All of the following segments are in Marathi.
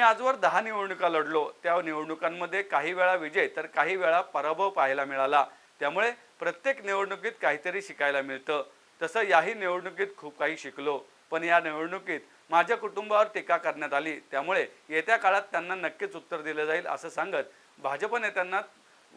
मी आजवर दहा निवडणुका लढलो. त्या निवडणुकांमध्ये काही वेळा विजय तर काही वेळा पराभव पाहायला मिळाला. त्यामुळे प्रत्येक निवडणुकीत काहीतरी शिकायला मिळतं. तसं याही निवडणुकीत खूप काही शिकलो. पण या निवडणुकीत माझ्या कुटुंबावर टीका करण्यात आली. त्यामुळे येत्या काळात त्यांना नक्कीच उत्तर दिलं जाईल असं सांगत भाजप नेत्यांना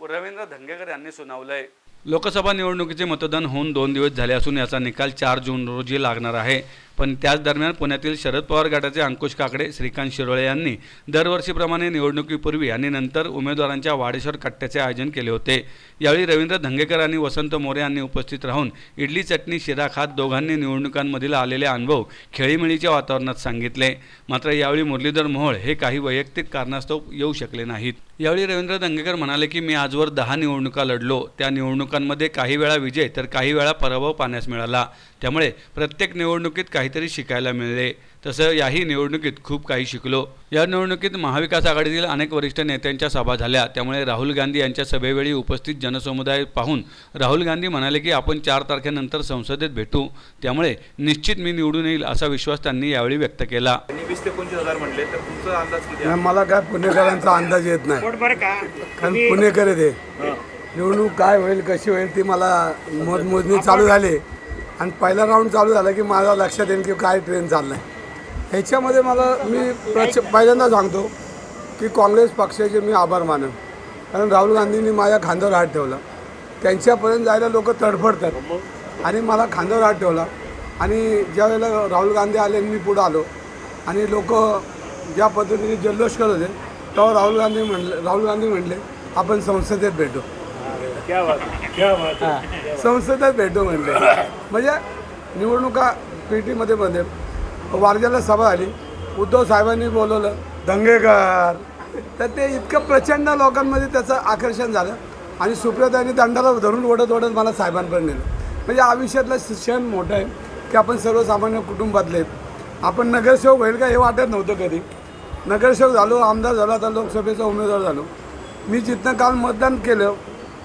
रवींद्र धंगेकर यांनी सुनावलंय. लोकसभा निवडणुकीचे मतदान होऊन दोन दिवस झाले असून याचा निकाल चार जून रोजी लागणार आहे. पण त्याच दरम्यान पुण्यातील शरद पवार गटाचे अंकुश काकडे श्रीकांत शिरोळे यांनी दरवर्षीप्रमाणे निवडणुकीपूर्वी आणि नंतर उमेदवारांच्या वाडेश्वर कट्ट्याचे आयोजन केले होते. यावेळी रवींद्र धंगेकर आणि वसंत मोरे यांनी उपस्थित राहून इडली चटणी शिरा खात दोघांनी निवडणुकांमधील आलेले अनुभव खेळीमेळीच्या वातावरणात सांगितले. मात्र यावेळी मुरलीधर मोहोळ हे काही वैयक्तिक कारणास्तव येऊ शकले नाहीत. यावेळी रवींद्र धंगेकर म्हणाले की मी आजवर दहा निवडणुका लढलो. त्या निवडणुकांमध्ये काही वेळा विजय तर काही वेळा पराभव पाहण्यास मिळाला. त्यामुळे प्रत्येक निवडणुकीत काहीतरी शिकायला मिळाले. तसं याही निवडणुकीत खूप काही शिकलो. या निवडणुकीत महाविकास आघाडीतील अनेक वरिष्ठ नेत्यांच्या सभा झाल्या. त्यामुळे राहुल गांधी यांच्या सभेवेळी उपस्थित जनसमुदाय पाहून राहुल गांधी म्हणाले की आपण चार तारखेनंतर संसदेत भेटू. त्यामुळे निश्चित मी निवडून येईल असा विश्वास त्यांनी यावेळी व्यक्त केला. त्यांनी वीस ते पंचवीस हजार म्हटले तर तुमचा अंदाज किती आहे? नाही, मला काय पुणेकरांचा अंदाज येत नाही. कारण पुणेकर आहे ते निवडणूक काय होईल कशी होईल ती मला मतमोजणी चालू झाली. आणि पहिला राऊंड चालू झाला की माझ्या लक्षात येईल की काय ट्रेन चाललाय. ह्याच्यामध्ये मला मी प्रच पहिल्यांदा सांगतो की काँग्रेस पक्षाचे मी आभार मानव कारण राहुल गांधींनी माझ्या खांद्यावर हात ठेवला. त्यांच्यापर्यंत जायला लोक तडफडतात. आणि मला खांद्यावर हात ठेवला. आणि ज्या वेळेला राहुल गांधी आले आणि मी पुढं आलो. आणि लोक ज्या पद्धतीने जल्लोष करत होते तेव्हा राहुल गांधी म्हणले राहुल गांधी म्हणले आपण संसदेत भेटू. संसदेत भेटू म्हणले. म्हणजे निवडणुका पेटीमध्ये मध्ये वारजाला सभा आली उद्धव साहेबांनी बोलवलं दंगेकर. तर ते इतकं प्रचंड लोकांमध्ये त्याचं आकर्षण झालं. आणि सुप्रियाताईंनी दंडाला धरून ओढत ओढत मला साहेबांपर्यंत नेलं. म्हणजे आयुष्यातला क्षण मोठा आहे की आपण सर्वसामान्य कुटुंबातले. आपण नगरसेवक होईल का हे वाटत नव्हतं कधी. नगरसेवक झालो आमदार झालो आता लोकसभेचा उमेदवार झालो. मी जिथनं काल मतदान केलं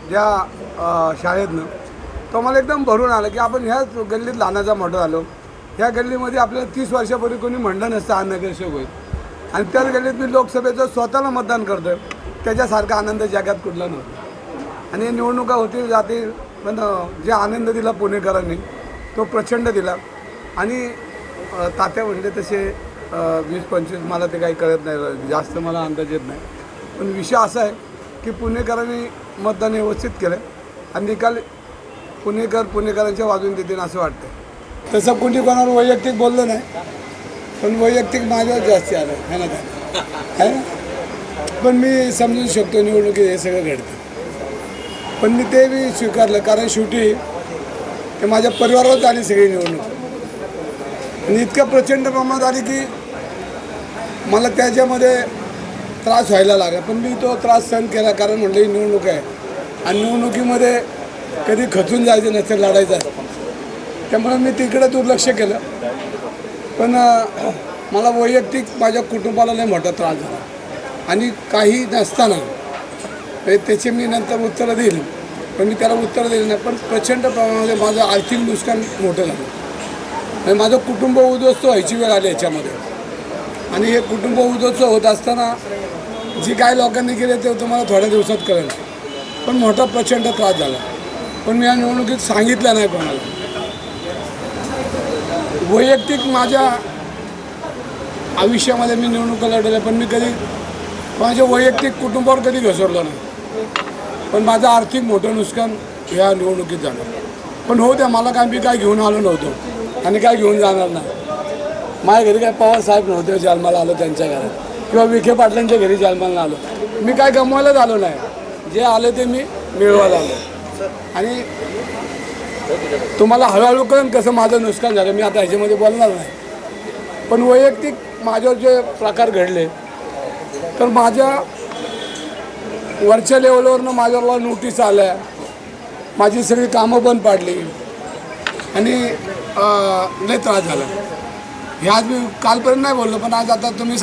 ज्या शाळेतनं तो मला एकदम भरून आलं की आपण ह्याच गल्लीत लहानाचा मोठा झालो. ह्या गल्लीमध्ये आपल्याला तीस वर्षापूर्वी कोणी म्हणलं नसतं हा नगरसेवक होईल आणि त्याच गल्लीत मी लोकसभेचं स्वतःला मतदान करतोय. त्याच्यासारखा आनंद जगात कुठला नव्हता. आणि निवडणुका होतील जातील पण जे आनंद दिला पुणेकरांनी तो प्रचंड दिला. आणि तात्या म्हणले तसे वीस पंचवीस मला ते काही कळत नाही. जास्त मला अंदाज येत नाही. पण विषय असा आहे की पुणेकरांनी मतदान व्यवस्थित केलं आणि निकाल पुणेकर पुणेकरांच्या बाजूने देतील असं वाटतं तसं कोणी कोणावर वैयक्तिक बोललं नाही पण वैयक्तिक माझ्यावर जास्ती आलं आहे. ना त्याला? ना? पण मी समजू शकतो निवडणुकीत हे सगळं घडतं. पण मी ते बी स्वीकारलं कारण शेवटी ते माझ्या परिवारावर आली सगळी निवडणूक. आणि इतक्या प्रचंड प्रमाणात आली की मला त्याच्यामध्ये त्रास व्हायला लागला. पण मी तो त्रास सहन केला कारण म्हटलं ही निवडणूक आहे. आणि निवडणुकीमध्ये कधी खचून जायचं नसेल लढायचं त्यामुळे मी तिकडे दुर्लक्ष केलं. पण मला वैयक्तिक माझ्या कुटुंबाला नाही मोठा त्रास झाला. आणि काही नसताना म्हणजे त्याचे मी नंतर उत्तरं देईल पण मी त्याला उत्तर दिली नाही. पण प्रचंड प्रमाणामध्ये माझं आर्थिक नुकसान मोठं झालं. माझं कुटुंब उद्ध्वस्त व्हायची वेळ आली याच्यामध्ये. आणि हे कुटुंब उद्ध्वस्त होत असताना जी काय लोकांनी केले ते तुम्हाला थोड्या दिवसात कळेल. पण मोठा प्रचंड त्रास झाला. पण मी या निवडणुकीत सांगितलं नाही कोणाला. वैयक्तिक माझ्या आयुष्यामध्ये मी निवडणुका लढवल्या पण मी कधी माझ्या वैयक्तिक कुटुंबावर कधी घसरलो नाही. पण माझं आर्थिक मोठं नुकसान ह्या निवडणुकीत झालं. पण हो द्या मला काय मी काय घेऊन आलो नव्हतो आणि काय घेऊन जाणार नाही. माझ्या घरी काय पवारसाहेब नव्हते जन्माला आलो त्यांच्या घरात. किंवा विखे पाटलांच्या घरी जन्माला आलो. मी काय गमवायलाच आलो नाही. जे आलं ते मी मिळवायला आलो. आणि तुम्हाला हळूहळू कळून कसं माझं नुकसान झालं. मी आता ह्याच्यामध्ये बोलणार नाही. पण वैयक्तिक माझ्यावर जे प्रकार घडले तर माझ्या वरच्या लेवलवरनं माझ्यावर नोटीस आल्या. माझी सगळी कामं बंद पाडली. आणि लय त्रास झाला. हे आज मी कालपर्यंत नाही बोललो पण आज आता तुम्ही